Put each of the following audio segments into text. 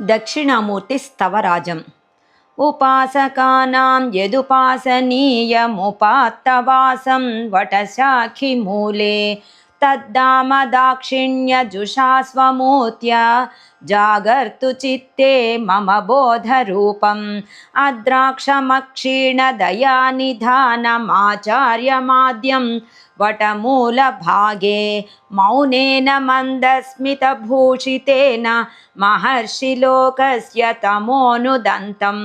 दक्षिणामूर्तिस्तवराजम्। उपासकानां यदुपासनीयमुपात्तवासं वटशाखिमूले तद्दामदाक्षिण्यजुषा स्वमूर्त्य जागर्तु चित्ते मम बोधरूपम् अद्राक्षमक्षीणदयानिधानमाचार्यमाद्यं वटमूलभागे मौनेन मन्दस्मितभूषितेन महर्षिलोकस्य तमोनुदन्तं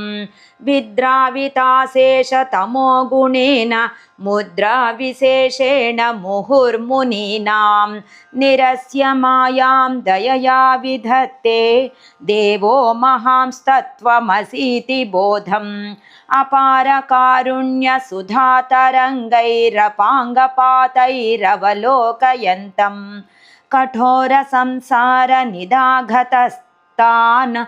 विद्राविताशेषतमो गुणेन मुद्राविशेषेण मुहुर्मुनीनां निरस्य मायां दयया विधत्ते देवो महांस्तत्त्वमसीति बोधम्। अपारकारुण्यसुधातरङ्गैरपाङ्गपातैरवलोकयन्तं कठोरसंसारनिदाघतस्तान्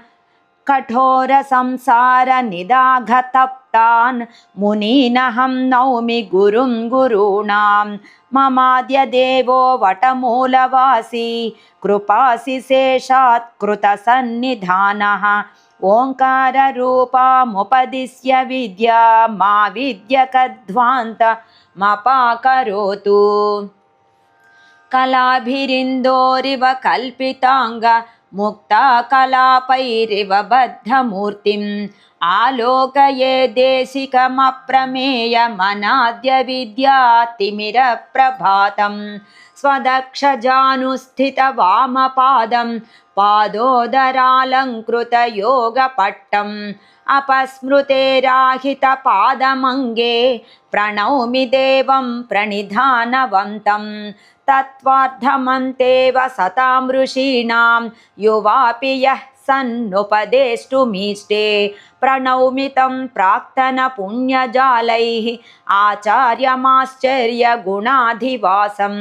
कठोरसंसारनिदाघतप्तान् मुनीनहं नौमि गुरुं गुरूणां। ममाद्यदेवो वटमूलवासी। कृपासि शेषात् कृतसन्निधानः। ओङ्काररूपामुपदिश्य विद्या मा विद्यकध्वान्तमपाकरोतु कलाभिरिन्दोरिव कल्पिताङ्ग मुक्ताकलापैरिव बद्धमूर्तिम्। आलोकये देशिकमप्रमेयमनाद्य विद्यातिमिरप्रभातं स्वदक्षजानुस्थितवामपादं पादोदरालङ्कृतयोगपट्टम् अपस्मृतेराहितपादमङ्गे प्रणौमि देवं प्रणिधानवन्तं तत्त्वार्थमन्तेव सतां ऋषीणां युवापि यः सन्नुपदेष्टुमीष्टे। प्रणौमि तं प्राक्तनपुण्यजालैः आचार्यमाश्चर्यगुणाधिवासम्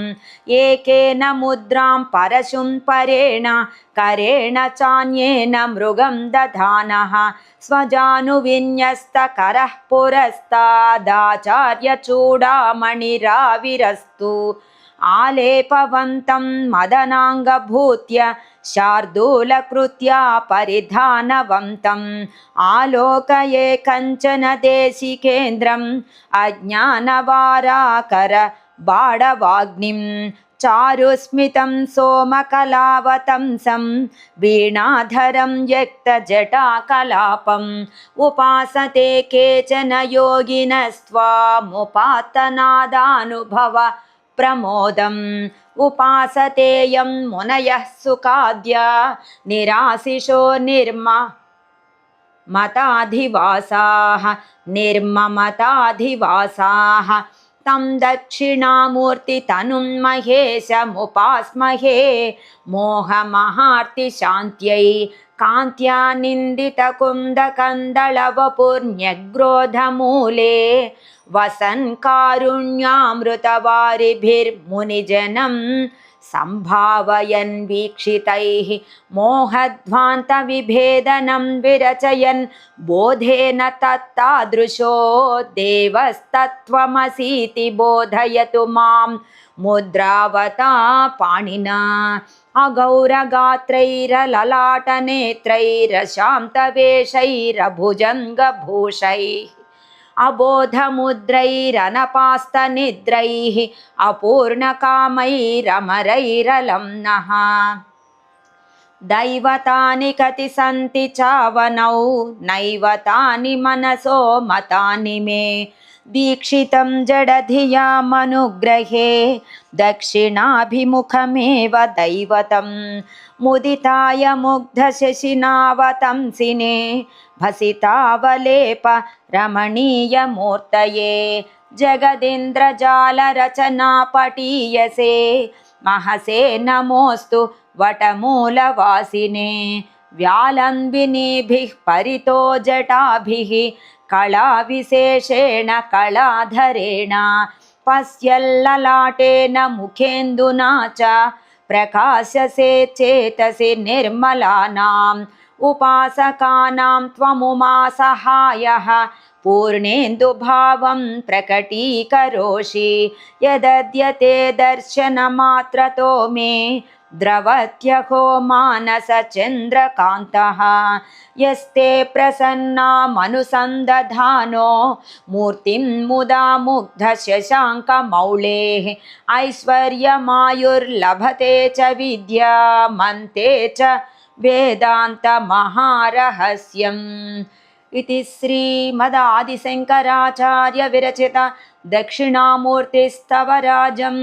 एकेन मुद्रां परशुं परेण करेण चान्येन मृगं दधानः। स्वजानुविन्यस्तकरः पुरस्तादाचार्यचूडामणिराविरस्तु आलेपवन्तं मदनाङ्गभूत्य शार्दूलकृत्या परिधानवन्तम् आलोकये कञ्चन देशिकेन्द्रम् अज्ञानवाराकर बाडवाग्निं चारुस्मितं सोमकलावतंसं वीणाधरं यक्तजटाकलापम् उपासते केचन योगिनस्त्वामुपात्तनादानुभव प्रमोदम्। उपासतेयं मुनयः सुखाद्या। निराशिषो निर्म मताधिवासाः। निर्ममताधिवासाः। तं दक्षिणामूर्तितनुं महेशमुपास्महे मोहमहार्तिशान्त्यै कान्त्या निन्दितकुन्दकन्दळवपुर्न्यग्रोधमूले वसन् कारुण्यामृतवारिभिर्मुनिजनं सम्भावयन् वीक्षितैः मोहध्वान्तविभेदनं विरचयन् बोधेन तत्तादृशो देवस्तत्त्वमसीति बोधयतु माँ मुद्रावता पाणिना अगौरगात्रैरललाटनेत्रैरशान्तवेषैरभुजङ्गभूषैः अबोधमुद्रैरनपास्तनिद्रैः अपूर्णकामैरमरैरलं नः दैवतानि कति सन्ति चावनौ नैव तानि मनसो मतानि मे दीक्षितं जडधियामनुग्रहे दक्षिणाभिमुखमेव दैवतं मुदिताय मुग्धशशिनावतंसिने भसितावलेप रमणीयमूर्तये जगदिन्द्रजालरचनापटीयसे महसे नमोऽस्तु वटमूलवासिने व्यालम्बिनीभिः परितो जटाभिः कलाविशेषेण कलाधरेण पश्यल्ललाटेन मुखेन्दुना च प्रकाशसे चेतसि निर्मलानाम् उपासकानां त्वमुमा सहायः। पूर्णेन्दुभावं प्रकटीकरोषि यदद्यते दर्शनमात्रतो मे। द्रवत्यहो मानसचन्द्रकान्तः यस्ते प्रसन्नामनुसन्दधानो मूर्तिं मुदा मुग्धशशाङ्कमौलेः ऐश्वर्यमायुर्लभते च विद्या मन्ते च वेदान्तमहारहस्यम् इति श्रीमदादिशङ्कराचार्यविरचित दक्षिणामूर्तिस्तवराजम्